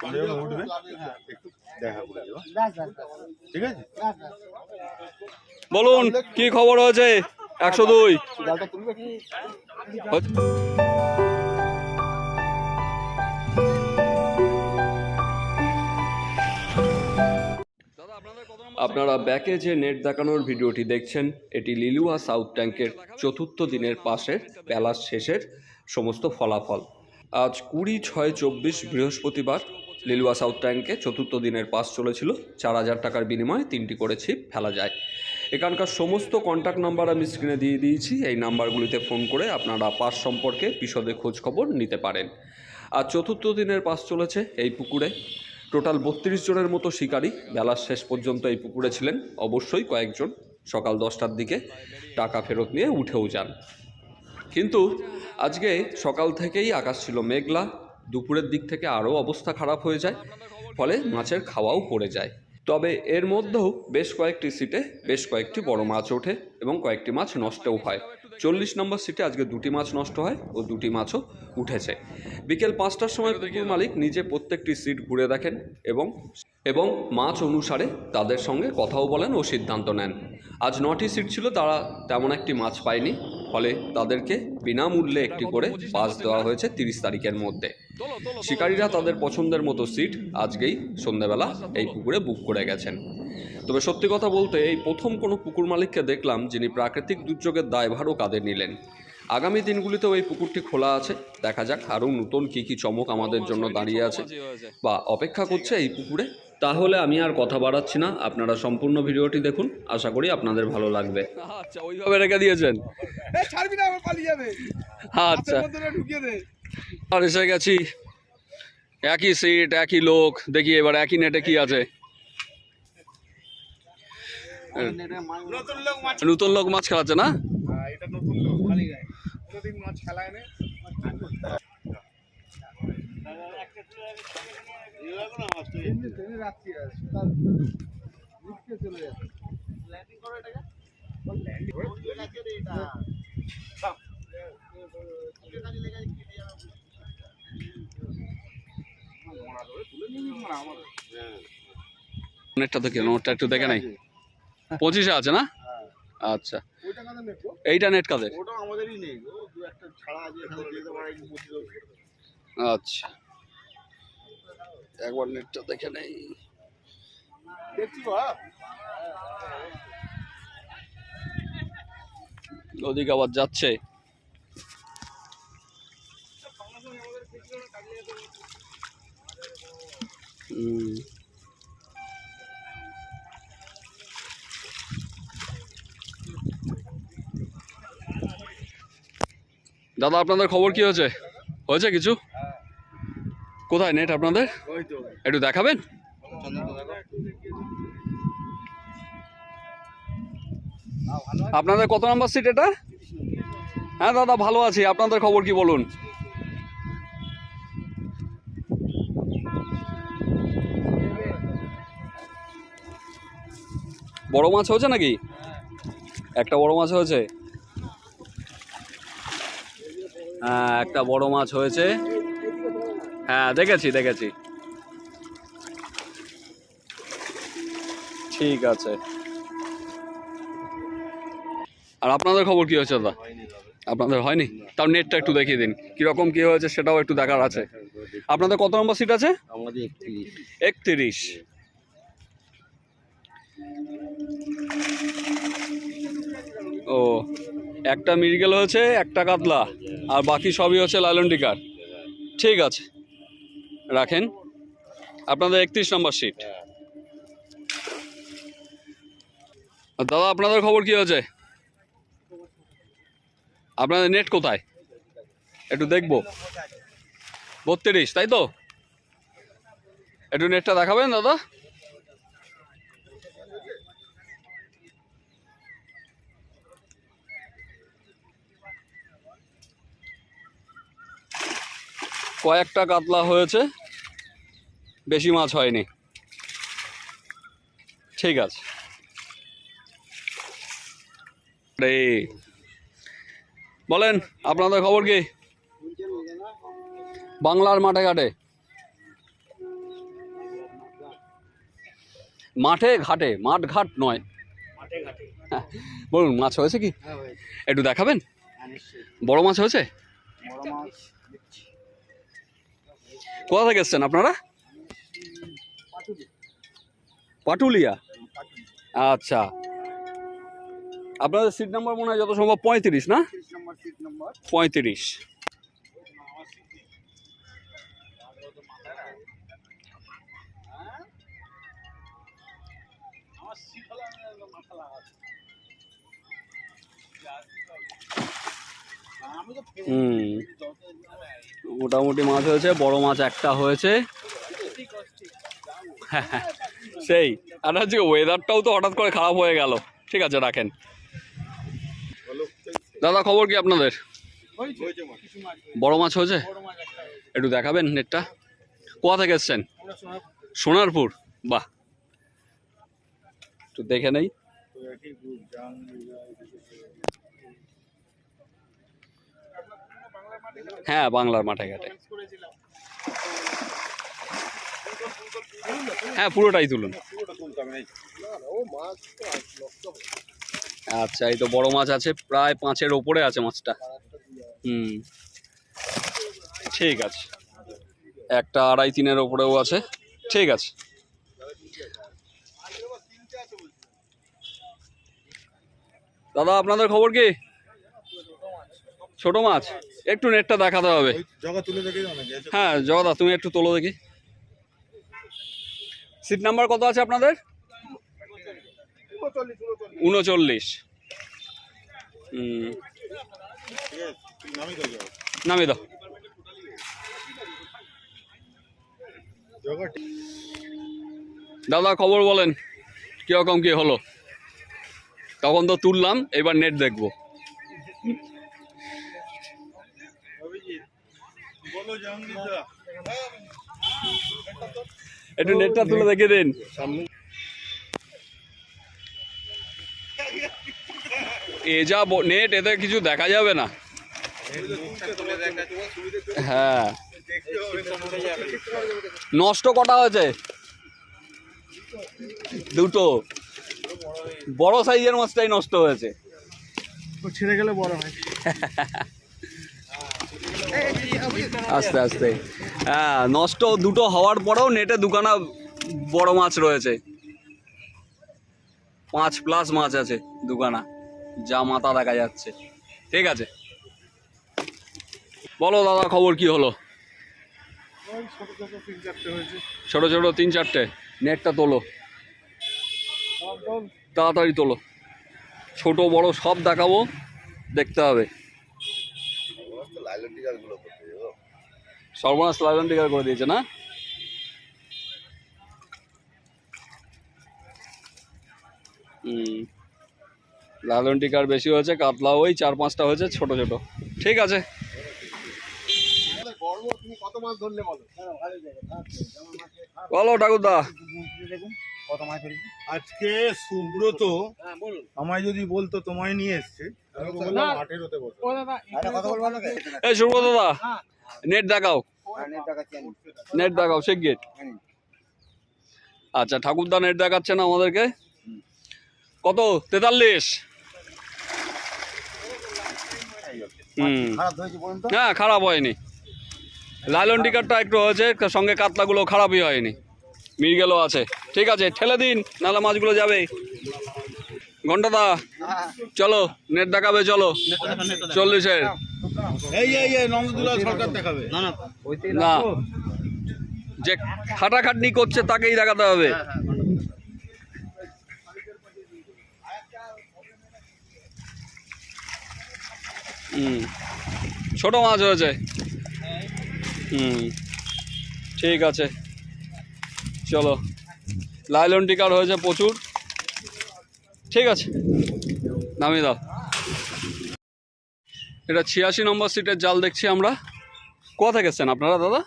তোমরা যখন উঠবে। একটু দেখা করে দেবো ঠিক আছে? বলুন কি খবর হয়েছে? একশো দুই। আপনারা ব্যাকে যে নেট দেখানোর ভিডিওটি দেখছেন এটি লিলুয়া সাউথ ট্যাঙ্কের চতুর্থ দিনের পাশের বেলার শেষের সমস্ত ফলাফল। আজ কুড়ি ছয় চব্বিশ বৃহস্পতিবার লিলুয়া সাউথ ট্যাঙ্কে চতুর্থ দিনের পাস চলেছিল। চার হাজার টাকার বিনিময়ে তিনটি করে ছিপ ফেলা যায়। এখানকার সমস্ত কন্ট্যাক্ট নাম্বার আমি স্ক্রিনে দিয়ে দিয়েছি। এই নাম্বারগুলিতে ফোন করে আপনারা পাস সম্পর্কে বিশদে খোঁজ খবর নিতে পারেন। আর চতুর্থ দিনের পাস চলেছে এই পুকুরে। টোটাল বত্রিশ জনের মতো শিকারী। বেলার শেষ পর্যন্ত এই পুকুরে ছিলেন। অবশ্যই কয়েকজন সকাল দশটার দিকে টাকা ফেরত নিয়ে উঠেও যান। কিন্তু আজকে সকাল থেকেই আকাশ ছিল মেঘলা, দুপুরের দিক থেকে আরও অবস্থা খারাপ হয়ে যায়, ফলে মাছের খাওয়াও পড়ে যায়। তবে এর মধ্যেও বেশ কয়েকটি সিটে বেশ কয়েকটি বড় মাছ ওঠে এবং কয়েকটি মাছ নষ্টও হয়। চল্লিশ নম্বর সিটে আজকে দুটি মাছ নষ্ট হয় ও দুটি মাছও উঠেছে। বিকেল পাঁচটার সময় পুকুর মালিক নিজে প্রত্যেকটি সিট ঘুরে দেখেন এবং এবং মাছ অনুসারে তাদের সঙ্গে কথাও বলেন ও সিদ্ধান্ত নেন। আজ নটি সিট ছিল, তারা তেমন একটি মাছ পায়নি। ফলে তাদেরকে বিনামূল্যে একটি করে পাস দেওয়া হয়েছে তিরিশ তারিখের মধ্যে। শিকারীরা তাদের পছন্দের মতো সিট আজকেই সন্ধ্যাবেলা এই পুকুরে বুক করে গেছেন। তবে সত্যি কথা বলতে এই প্রথম কোনো পুকুর মালিককে দেখলাম যিনি প্রাকৃতিক দুর্যোগের দায়ভারও কাঁধে নিলেন। আগামী দিনগুলিতেও এই পুকুরটি খোলা আছে। দেখা যাক আরও নতুন কী কী চমক আমাদের জন্য দাঁড়িয়ে আছে বা অপেক্ষা করছে এই পুকুরে। তাহলে আমি আর কথা বাড়াচ্ছি না। আপনারা সম্পূর্ণ ভিডিওটি দেখুন। আশা করি আপনাদের ভালো লাগবে। আচ্ছা ওইভাবে রেখে দিয়েছেন? এ ছাড়বি না আমার পালিয়ে যাবে। আচ্ছা। আর এসে গেছি। একই সিট একই লোক। দেখি এবার একই নেটে কি আছে। নতুন লোক মাছ খেলাচ্ছে না? ল্যান্ডিং নেটটা তো একটু দেখে নাই। পঁচিশে আছে না? আচ্ছা? এইটা নেট কাদের? আচ্ছা। একবার নেটটা দেখে নেই। ওদিকে আবার যাচ্ছে। দাদা, আপনাদের খবর কি হয়েছে? হয়েছে কিছু? কোথায় নেট আপনাদের? একটু দেখাবেন? আপনাদের কত নাম্বার সিট এটা? হ্যাঁ দাদা, ভালো আছি। আপনাদের খবর কি বলুন? বড় মাছ হয়েছে নাকি? একটা বড় মাছ হয়েছে? হ্যাঁ একটা বড় মাছ হয়েছে। হ্যাঁ দেখেছি দেখেছি। ঠিক আছে। আর আপনাদের খবর কি হয়েছে দাদা? আপনাদের হয়নি? তাও নেটটা একটু দেখিয়ে দিন। কীরকম কি হয়েছে সেটাও একটু দেখার আছে। আপনাদের কত নম্বর সিট আছে? একত্রিশ। ও, একটা মিরগেল হয়েছে, একটা কাতলা, আর বাকি সবই হচ্ছে লালন টিকার ঠিক আছে, রাখেন। আপনাদের একত্রিশ নম্বর সিট। দাদা, আপনাদের খবর কি হয়েছে? আপনাদের নেট কোথায়? একটু দেখব। বত্রিশ, তাই তো? একটু নেটটা দেখাবেন, দাদা? কয়েকটা কাতলা হয়েছে বেশি মাছ হয়নি। ঠিক আছে। রে বলেন আপনাদের খবর কি? বাংলার মাঠে ঘাটে? মাঠে ঘাটে মাঠ ঘাট নয়। বলুন মাছ হয়েছে কি? হ্যাঁ একটু দেখাবেন? হ্যাঁ বড় মাছ হয়েছে? বড় মাছ দেখছি কোথা থেকে এসছেন আপনারা? পাটুলিয়া। আচ্ছা। আপনাদের সিট নাম্বার মনে হয় যত সম্ভব পঁয়ত্রিশ, না? পঁয়ত্রিশ। হুম। মোটামুটি মাছ হয়েছে, বড় মাছ একটা হয়েছে। সেই, আর হচ্ছে ওয়েদারটাও তো হঠাৎ করে খারাপ হয়ে গেল। ঠিক আছে, রাখেন। দাদা, খবর কি আপনাদের। বড় মাছ হয়েছে? একটা দেখাবেন নেটটা। কোথা থেকে এসছেন? সোনারপুর। বাহ। একটু দেখে নেই। হ্যাঁ বাংলার মাঠে ঘাটে। হ্যাঁ পুরোটাই তুলুন। আচ্ছা এই তো বড় মাছ আছে, প্রায় পাঁচের ওপরে আছে মাছটা। হুম। ঠিক আছে। একটা আড়াই তিনের ওপরেও আছে। ঠিক আছে। দাদা, আপনাদের খবর কি? ছোট মাছ? একটু নেটটা দেখাতে হবে। হ্যাঁ জগদা তুমি একটু তোলো দেখি। সিট নাম্বার কত আছে আপনাদের? উনচল্লিশ। নামিয়ে দাও দাদা খবর বলেন কীরকম কি হলো? তখন তো তুললাম এবার নেট দেখব। একটু নেটটা তুলে দেখে দিন। এ যা ব- নেট এতে কিছু দেখা যাবে না। হ্যাঁ। নষ্ট কটা হয়েছে? দুটো। বড় সাইজের মাছটাই নষ্ট হয়েছে। ছেড়ে গেলে বড় হয়। আস্তে আস্তে। হ্যাঁ নষ্ট দুটো হওয়ার পরেও নেটে দুখানা বড় মাছ রয়েছে। পাঁচ প্লাস মাছ আছে দুখানা, যা মাথা দেখা যাচ্ছে। ঠিক আছে? বলো দাদা, খবর কি হলো? ছোট ছোট তিন চারটে নেটটা তোলো। তাড়াতাড়ি তোলো। ছোট, বড় সব দেখাবো, দেখতে হবে। সর্বনাশ লাইলনটিকার করে দিয়েছে না? হুম। লালন টিকার বেশি হয়েছে কাতলা ওই চার পাঁচটা হয়েছে ছোট ছোট। ঠিক আছে। ধরলে বলো? ঠাকুরদা। কত মাছ ধরেছি? আজকে সুব্রত হ্যাঁ আমায় যদি বলতো তোমায় নিয়ে এসছে। আমি তো বললাম মাঠের হতে বসো। ও দাদা কথা বলব না এই শুভ দাদা হ্যাঁ। নেট দেখাও। নেট নেট দেখাও শিগগির আচ্ছা ঠাকুরদা নেট দেখাচ্ছে না আমাদেরকে? কত? তেতাল্লিশ। হ্যাঁ খারাপ হয়নি। লাইলন টিকারটা একটু হয়েছে সঙ্গে কাতলাগুলো খারাপই হয়নি। মিরগেলও আছে। ঠিক আছে ঠেলে দিন নাহলে মাছগুলো যাবে। ঘণ্টা ঘন্টাদা চলো নেট দেখাবে চলো। চল্লিশের। না না। না। যে খাটাখাটনি করছে তাকেই দেখাতে হবে। হুম। ছোট মাছ হয়েছে। হুম। ঠিক আছে। চলো। লাইলন টিকার হয়েছে প্রচুর। ঠিক আছে, নামিয়ে দাও। এটা ছিয়াশি নম্বর সিটের জাল দেখছি আমরা। কোথা গেছেন আপনারা, দাদা?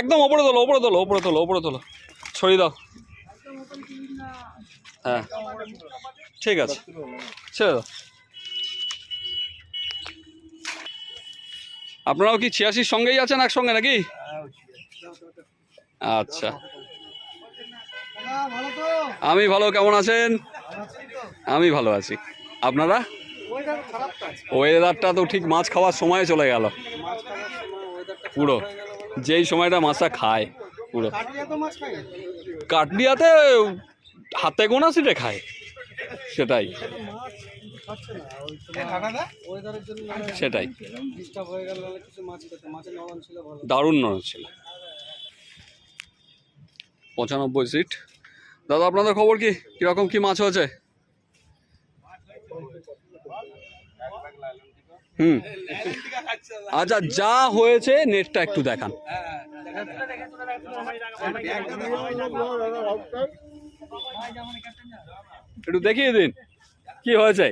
একদম ওপরে তোলো ওপরে তোলো ওপরে তোলো ওপরে তোলো। ছড়িয়ে দাও। হ্যাঁ ঠিক আছে। ছেড়ে দাও। আপনারাও কি ছিয়াশির সঙ্গেই আছেন একসঙ্গে নাকি? আচ্ছা। আমি ভালো, কেমন আছেন? আমি ভালো আছি। আপনারা? ওয়েদারটা তো ঠিক মাছ খাওয়ার সময় চলে গেল। পুরো। যেই সময়টা মাছটা খায়, পুরো। কাটলিয়াতে হাতে গোনা সিটে খায়। সেটাই। সেটাই। হয়ে ছিল ভালো। দারুণ নরম ছিল। পঁচানব্বই সিট দাদা আপনাদের খবর কি? কীরকম কি মাছ হয়েছে? হুম। আচ্ছা যা হয়েছে নেটটা একটু দেখান। একটু দেখিয়ে দিন কি হয়েছে?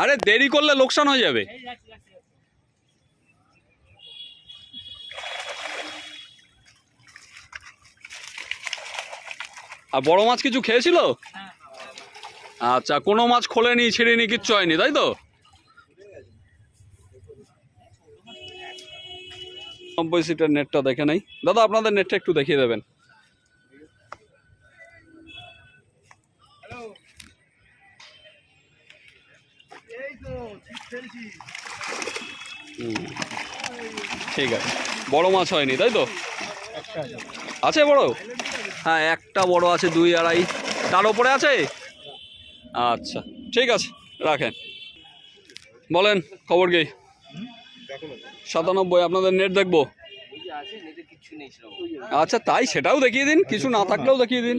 আরে দেরি করলে লোকসান হয়ে যাবে। আর বড় মাছ কিছু খেয়েছিল? আচ্ছা কোনো মাছ খোলেনি, ছিঁড়েনি, কিচ্ছু হয়নি, তাই তো? নব্বই সিটের নেটটা দেখে নাই। দাদা, আপনাদের নেটটা একটু দেখিয়ে দেবেন। ঠিক আছে। বড় মাছ হয়নি, তাই তো? আছে বড়? হ্যাঁ একটা বড় আছে, দুই আড়াই। তার ওপরে আছে? আচ্ছা ঠিক আছে, রাখেন। বলেন, খবর কি? সাতানব্বই, আপনাদের নেট দেখব? আচ্ছা তাই সেটাও দেখিয়ে দিন, কিছু না থাকলেও দেখিয়ে দিন।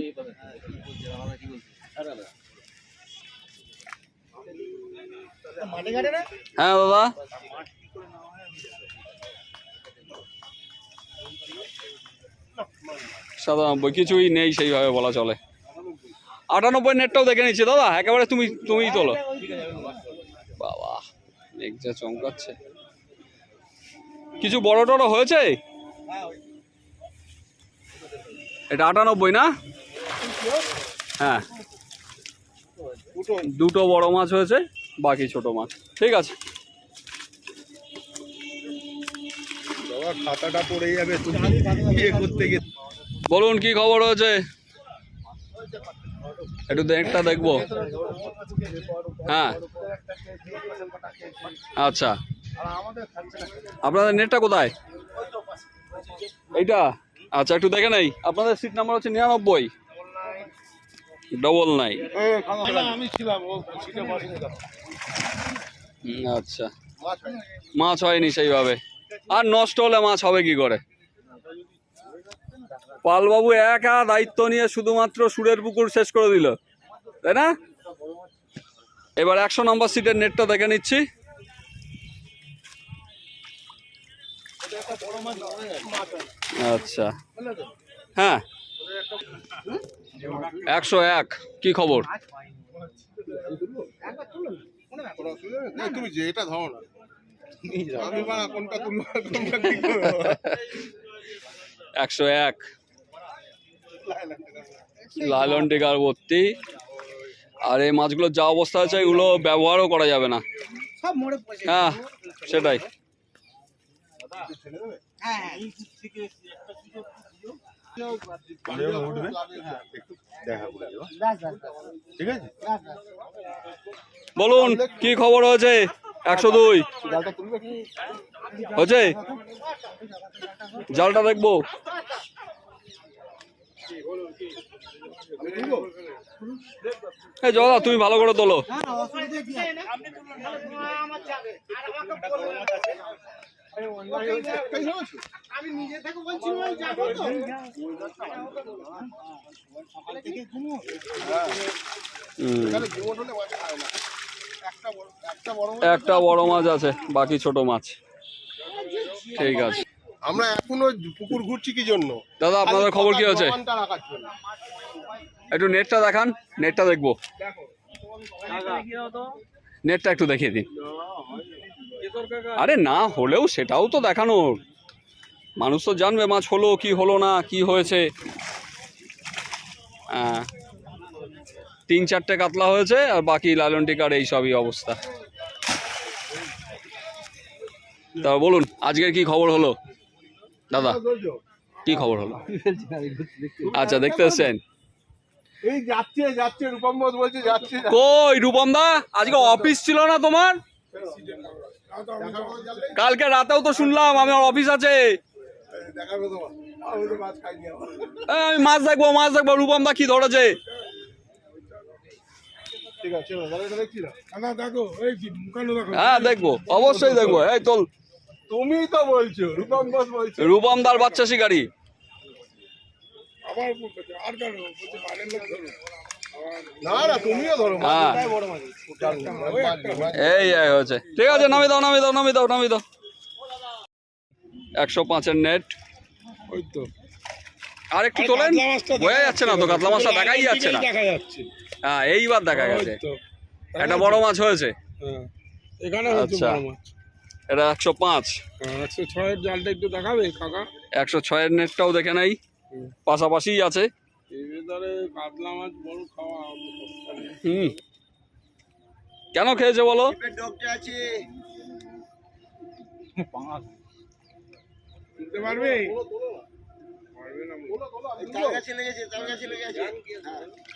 হ্যাঁ দাদা সাতানব্বই, কিছুই নেই সেইভাবে বলা চলে। আটানব্বই নেটটাও দেখে নিচ্ছি, দাদা। একেবারে তুমি, তুমিই তোলো। বাবা, মেঘ যা চমকাচ্ছে। কিছু বড় টড় হয়েছে? এটা আটানব্বই না? হ্যাঁ। দুটো বড় মাছ হয়েছে। বাকি ছোট মাছ। ঠিক আছে। বাবা খাতাটা পড়ে যাবে করতে গিয়ে? বলুন কি খবর হয়েছে? একটু নেটটা দেখব। হ্যাঁ। আচ্ছা। আপনাদের নেটটা কোথায়? এইটা? আচ্ছা একটু দেখে নেই। আপনাদের সিট নাম্বার হচ্ছে নিরানব্বই। ডবল নাই। আচ্ছা। মাছ হয়নি সেইভাবে। আর নষ্ট হলে মাছ হবে কি করে? পালবাবু একা দায়িত্ব নিয়ে শুধুমাত্র সুরের পুকুর শেষ করে দিল তাই না? এবার একশো নম্বর সিটের নেটটা দেখে নিচ্ছি। আচ্ছা। হ্যাঁ। একশো এক কি খবর? তুমি ধরো না। একশো এক। লালন টিকার ভর্তি। আর এই মাছগুলোর যা অবস্থা আছে এগুলো ব্যবহারও করা যাবে না। হ্যাঁ সেটাই। হ্যাঁ। উঠবে। ঠিক আছে? বলুন কি খবর হয়েছে? একশো দুই। হয়েছে? জালটা দেখব। এই জলা তুমি ভালো করে তোলো। আমি নিজে থেকে বলছি সকালে থেকে ঘুমো একটা বড় মাছ একটা বড় মাছ আছে বাকি ছোট মাছ। ঠিক আছে। আমরা এখনও পুকুর ঘুরছি কি জন্য? দাদা আপনাদের খবর কি জন্য। একটু নেটটা দেখান নেটটা দেখব। নেটটা একটু দেখিয়ে দিন। আরে না হলেও সেটাও তো দেখানোর। মানুষ তো জানবে মাছ হলো কি হলো না কি হয়েছে। হ্যাঁ। তিন চারটে কাতলা হয়েছে আর বাকি লালন টিকার এই সবই অবস্থা। তা বলুন আজকের কি খবর হলো? দাদা কি খবর হলো? আচ্ছা দেখতে যাচ্ছে। কই রূপম দা? আজকে অফিস ছিল না তোমার? কালকে রাতেও তো শুনলাম আমার অফিস আছে। আমি মাছ দেখব মাছ দেখব, রূপম দা কি ধরেছে? হ্যাঁ দেখব, অবশ্যই দেখব। তুমি তো বলছো দার বাচ্চা শিকারি। আবার হ্যাঁ। এই ঠিক আছে নামি দাও নামি দাও নামি দাও নামি দাও। একশো পাঁচের নেট ওই তো। আর একটু তোলেন বোঝা যাচ্ছে না তো কাতলা মাছটা দেখাই যাচ্ছে না। হ্যাঁ এইবার দেখা গেছে। একটা বড় মাছ হয়েছে। হ্যাঁ এখানে আচ্ছা। এটা একশো পাঁচ। হ্যাঁ, একশো ছয়ের জালটা একটু দেখাবে কাকা? একশো ছয়ের নেটটাও দেখে নাই। হুম। পাশাপাশিই আছে। এবারে কাতলা মাছ বড় খাওয়া হুম। কেন খেয়েছে বলো? পারবে?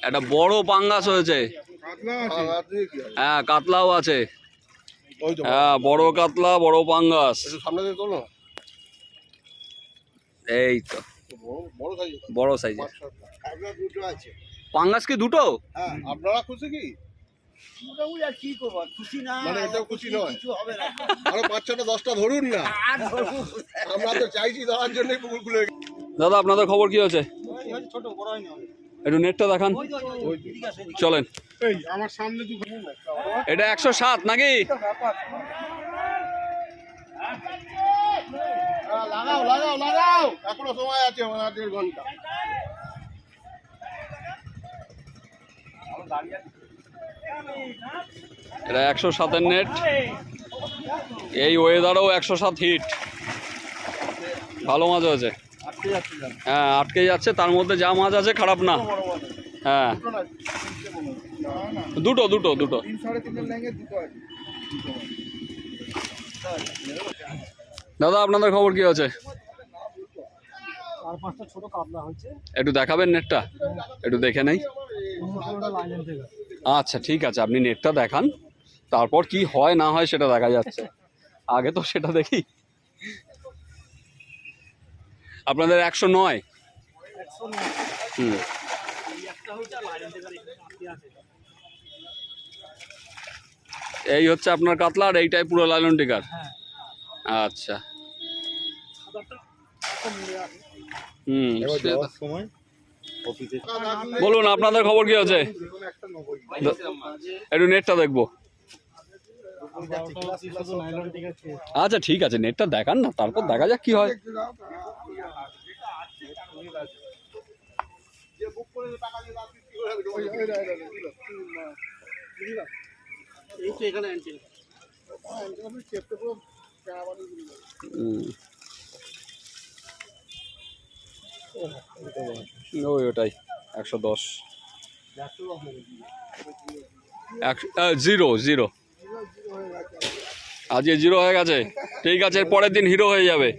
একটা বড় পাঙ্গাস হয়েছে। হ্যাঁ কাতলাও আছে। হ্যাঁ বড় কাতলা বড় পাঙ্গাস। একটু সামনে দিয়ে এই তো। বড় সাইজ পাঙ্গাস কি দুটো? হ্যাঁ। আপনারা খুশি কি? মোটামুটি আর কি করব? খুশি না মানে এটাও খুশি নয়? কিছু হবে না। আরও পাঁচ ছটা দশটা ধরুন না। আমরা তো চাইছি ধরার জন্য পুকুর দাদা আপনাদের খবর কি হয়েছে? একটু নেটটা দেখান। চলেন। আমার সামনে এটা একশো সাত নাকি? লাগাও লাগাও লাগাও। এখনও সময় আছে দেড় ঘণ্টা। এটা একশো সাতের নেট। এই ওয়েদারও একশো সাত হিট ভালো মাছ হয়েছে। হ্যাঁ আটকে যাচ্ছে তার মধ্যে যা মাছ আছে খারাপ না। হ্যাঁ। দুটো দুটো দুটো। আছে দাদা আপনাদের খবর কি হচ্ছে একটু দেখাবেন নেটটা? একটু দেখে নেই? আচ্ছা ঠিক আছে আপনি নেটটা দেখান। তারপর কি হয় না হয় সেটা দেখা যাচ্ছে। আগে তো সেটা দেখি। আপনাদের একশো নয়? হুম। এই হচ্ছে আপনার কাতলা আর এইটাই পুরো লাইলন টিকার? আচ্ছা। তো- সময় বলুন আপনাদের খবর কি আছে? একটু নেটটা দেখব। আচ্ছা ঠিক আছে নেটটা দেখান না তারপর দেখা যাক কি হয়। যে বুক করে ওই ওটাই, একশো দশ। Zero zero. আজকে জিরো হয়ে গেছে। ঠিক আছে পরের দিন হিরো হয়ে যাবে।